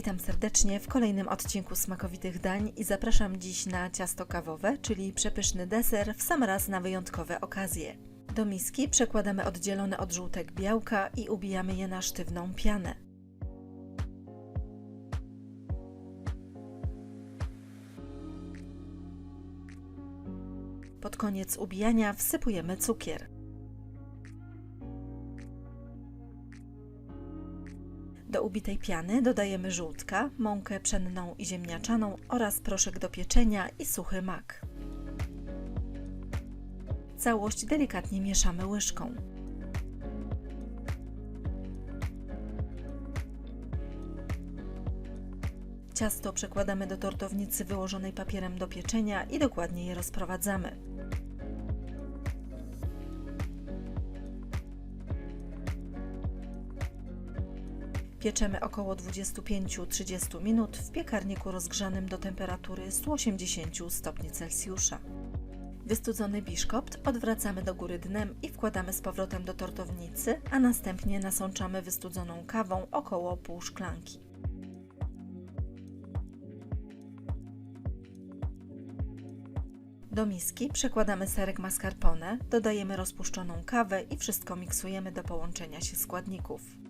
Witam serdecznie w kolejnym odcinku smakowitych dań i zapraszam dziś na ciasto kawowe, czyli przepyszny deser w sam raz na wyjątkowe okazje. Do miski przekładamy oddzielone od żółtek białka i ubijamy je na sztywną pianę. Pod koniec ubijania wsypujemy cukier. Do ubitej piany dodajemy żółtka, mąkę pszenną i ziemniaczaną oraz proszek do pieczenia i suchy mak. Całość delikatnie mieszamy łyżką. Ciasto przekładamy do tortownicy wyłożonej papierem do pieczenia i dokładnie je rozprowadzamy. Pieczemy około 25-30 minut w piekarniku rozgrzanym do temperatury 180 stopni Celsjusza. Wystudzony biszkopt odwracamy do góry dnem i wkładamy z powrotem do tortownicy, a następnie nasączamy wystudzoną kawą około pół szklanki. Do miski przekładamy serek mascarpone, dodajemy rozpuszczoną kawę i wszystko miksujemy do połączenia się składników.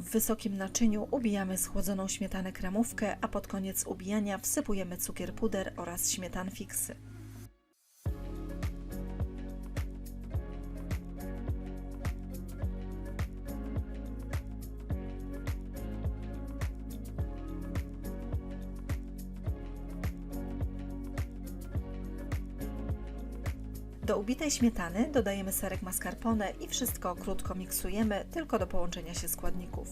W wysokim naczyniu ubijamy schłodzoną śmietanę kremówkę, a pod koniec ubijania wsypujemy cukier puder oraz śmietan fiksy. Do ubitej śmietany dodajemy serek mascarpone i wszystko krótko miksujemy, tylko do połączenia się składników.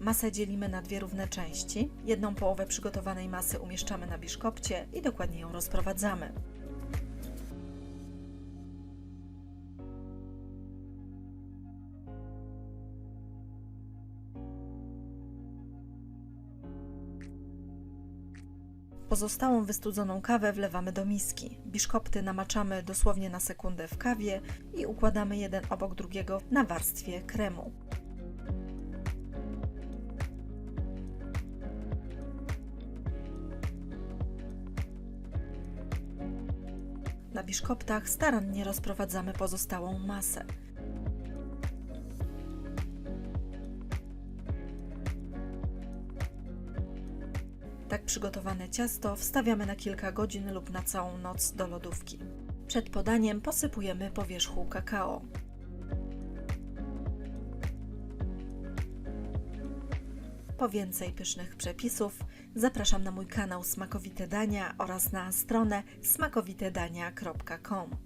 Masę dzielimy na dwie równe części. Jedną połowę przygotowanej masy umieszczamy na biszkopcie i dokładnie ją rozprowadzamy. Pozostałą wystudzoną kawę wlewamy do miski. Biszkopty namaczamy dosłownie na sekundę w kawie i układamy jeden obok drugiego na warstwie kremu. Na biszkoptach starannie rozprowadzamy pozostałą masę. Tak przygotowane ciasto wstawiamy na kilka godzin lub na całą noc do lodówki. Przed podaniem posypujemy po wierzchu kakao. Po więcej pysznych przepisów zapraszam na mój kanał Smakowite Dania oraz na stronę smakowitedania.com.